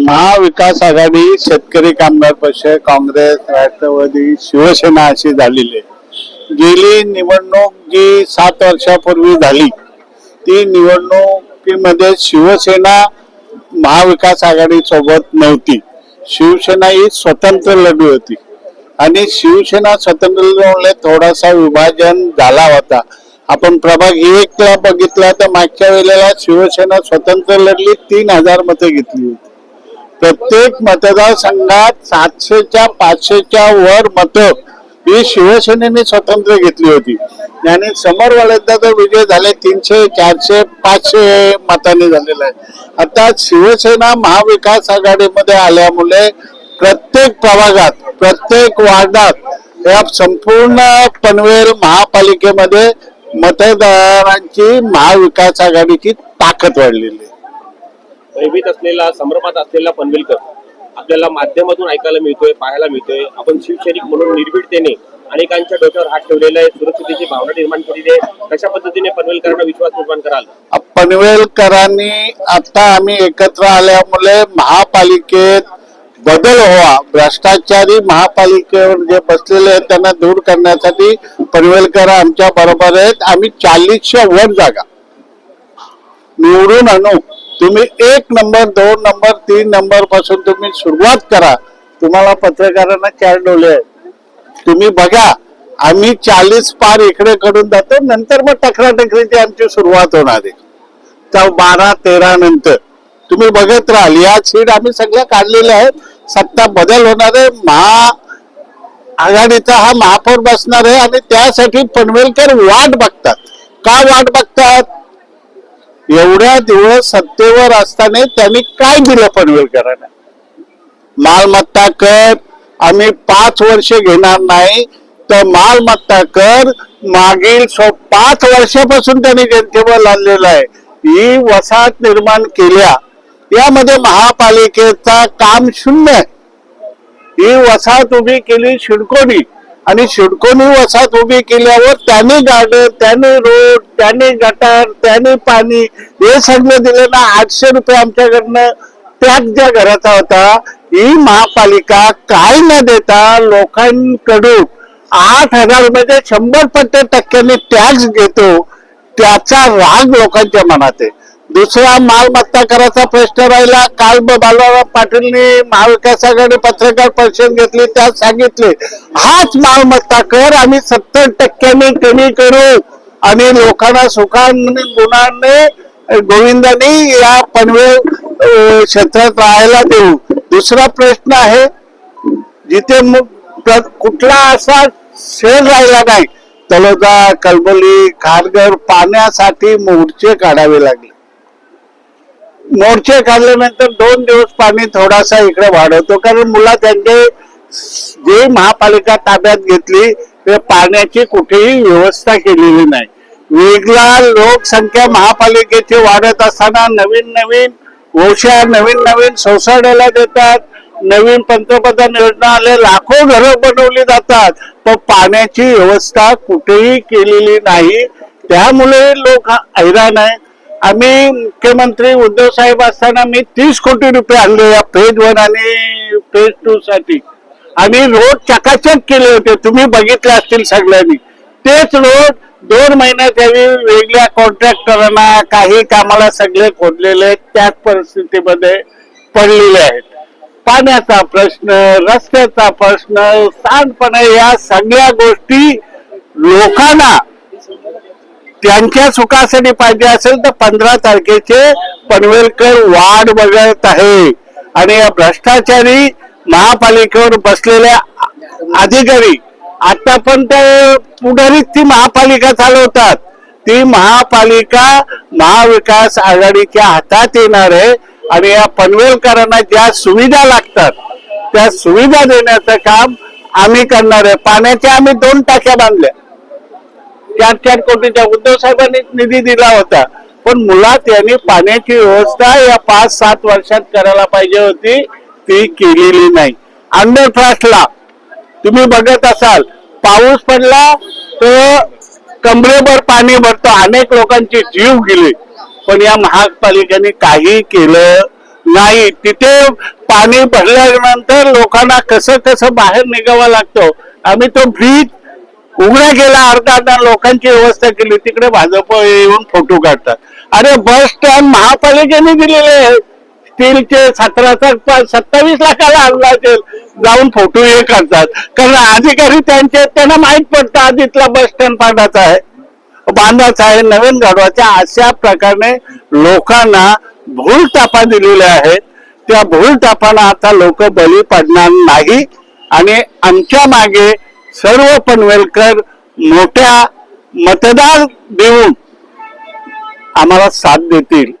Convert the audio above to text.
महाविकास आघाडी शेतकरी कामगार पक्ष काँग्रेस राष्ट्रवादी शिवसेना अशी झालेली आहे. गेली निवडणूक जी सात वर्षापूर्वी झाली ती निवडणुकीमध्ये शिवसेना महाविकास आघाडी सोबत नव्हती. शिवसेना ही स्वतंत्र लढली होती. आणि शिवसेना स्वतंत्र लढल्यामुळे थोडासा विभाजन झाला होता. आपण प्रभाग एकला बघितला तर मागच्या वेळेला शिवसेना स्वतंत्र लढली तीन हजार मतं घेतली होती. प्रत्येक मतदारसंघात सातशेच्या पाचशेच्या वर मतं ही शिवसेनेने स्वतंत्र घेतली होती. आणि समोरवाल्यांचा तर विजय झाले तीनशे चारशे पाचशे मताने झालेला आहे. आता शिवसेना महाविकास आघाडीमध्ये आल्यामुळे प्रत्येक प्रभागात प्रत्येक वार्डात या संपूर्ण पनवेल महापालिकेमध्ये मतदारांची महाविकास आघाडीची ताकद वाढलेली आहे. भयभीत असलेला संभ्रमात असलेला पनवेलकर आपल्याला माध्यमातून ऐकायला मिळतोय पाहायला मिळतोय. आपण शिवसैनिक म्हणून निर्भीडतेने अनेकांच्या डोक्यावर हात ठेवलेला आहे सुरक्षितेची भावना निर्माण केलेली आहे. कशा पद्धतीने पनवेलकरांना विश्वास निर्माण कराल? पनवेलकरांनी आता आम्ही एकत्र आल्यामुळे महापालिकेत बदल व्हावा. भ्रष्टाचारी महापालिकेवर जे बसलेले आहेत त्यांना दूर करण्यासाठी पनवेलकर आमच्या बरोबर आहेत. आम्ही चाळीसशे वर जागा. निवडून आणू. तुम्ही एक नंबर दोन नंबर तीन नंबरपासून तुम्ही सुरुवात करा. तुम्हाला पत्रकारांना चार डोले आहेत. तुम्ही बघा आम्ही चाळीस पार इकडे कडून जातो नंतर मग टकराटकरीची आमची सुरुवात होणार आहे. तर बारा तेरा नंतर. तुम्ही बघत राहाल. या सीट आम्ही सगळ्या काढलेल्या आहेत. सत्ता बदल होणार आहे. महा आघाडीचा हा महापौर बसणार आहे आणि त्यासाठी पनवेलकर वाट बघतात. का वाट बघतात? एवढ्या दिवस सत्तेवर असताना त्यांनी काय दिलं पनवेलकरांना? मालमत्ता कर आम्ही पाच वर्ष घेणार नाही. तर मालमत्ता कर मागील सो पाच वर्षापासून त्यांनी जनतेवर लादलेला आहे. ही वसाहत निर्माण केल्या. यामध्ये महापालिकेचा काम शून्य आहे. ही वसाहत उभी केली शिडकोनी. आणि शिडकोनी वसाहत उभी केल्यावर त्याने गार्डन त्याने रोड त्याने गटार त्याने पाणी हे सगळं दिलं ना आठशे रुपये आमच्याकडनं त्याच ज्या घराचा होता ही महापालिका काय न देता लोकांकडून आठ हजारमध्ये शंभर पट्टे टक्क्यांनी टॅक्स घेतो त्याचा राग लोकांच्या मनात आहे. दुसरा मालमत्ता करायचा प्रश्न राहिला. काल ब- बालराव पाटीलनी महाविकास आघाडी पत्रकार परिषद घेतली त्यात सांगितले हाच मालमत्ता कर आम्ही सत्तर टक्क्यांनी कमी करू. आणि लोकांना सुखाने गुणाने गोविंदाने या पनवेल क्षेत्रात राहायला देऊ. दुसरा प्रश्न आहे जिथे मग कुठला असा शेर राहिला नाही तलोदा कलबोली खारघर पाण्यासाठी मोर्चे काढावे लागले. मोर्चे काढल्यानंतर दोन दिवस पाणी थोडासा इकडे वाढवतो. कारण मुला त्यांचे जे महापालिका ताब्यात घेतली ते पाण्याची कुठेही व्यवस्था केलेली नाही. वेगळा लोकसंख्या महापालिकेची वाढत असताना नवीन नवीन गोष्या नवीन नवीन सोसायट्याला देतात नवीन पंतप्रधान योजना आले लाखो घरं बनवली जातात. पण पाण्याची व्यवस्था कुठेही केलेली नाही. त्यामुळे लोक हैराण आहे आम्ही मुख्यमंत्री उद्धव साहेब असताना मी तीस कोटी रुपये आणले या फेज वन आणि फेज टू साठी. आम्ही रोड चकाचक केले होते. तुम्ही बघितले असतील सगळ्यांनी. तेच रोड दोन महिन्यात यावी वेगळ्या कॉन्ट्रॅक्टरांना काही कामाला सगळे खोदलेले त्याच परिस्थितीमध्ये पडलेले आहेत. पाण्याचा प्रश्न रस्त्याचा प्रश्न सांडपणा या सगळ्या गोष्टी लोकांना त्यांच्या सुखासाठी पाहिजे असेल तर पंधरा तारखेचे पनवेलकर वाढ बघत आहे. आणि या भ्रष्टाचारी महापालिकेवर बसलेले अधिकारी आता पण ते पुढारीच ती महापालिका चालवतात. ती महापालिका महाविकास आघाडीच्या हातात येणार आहे आणि या पनवेलकरांना ज्या सुविधा लागतात त्या सुविधा देण्याचं काम आम्ही करणार आहे. पाण्याच्या आम्ही दोन टाक्या बांधल्या. चार चार कोटीच्या उद्धव साहेबांनी निधी दिला होता. पण मुळात यांनी पाण्याची व्यवस्था या पाच सात वर्षात करायला पाहिजे होती. ती केलेली नाही. अंडरपासला तुम्ही बघत असाल पाऊस पडला तर कमरेभर पाणी भरतो. अनेक लोकांचे जीव गेले. पण या महापालिकेने काही केलं नाही. तिथे पाणी भरल्यानंतर लोकांना कसं कसं बाहेर निघावं लागतं? आम्ही तो ब्रिज उघडा केला अर्धा अर्धा लोकांची व्यवस्था केली तिकडे भाजप येऊन फोटो काढतात. अरे बस स्टँड महापालिकेने दिलेले आहे स्टीलचे सतराचा सत्तावीस लाखाला आणला असेल जाऊन फोटो हे करतात कारण अधिकारी त्यांचे त्यांना माहीत पडतं आधीतला बस स्टँड पाडायचा आहे. बांधाचा आहे नवीन घडवाच्या अशा प्रकारे लोकांना भूल टापा दिलेल्या आहेत. त्या भूल टापाला आता लोक बळी पडणार नाही. आणि आमच्या मागे सर्व पनवेलकर मोठ्या मतदार देऊन आम्हाला साथ देतील.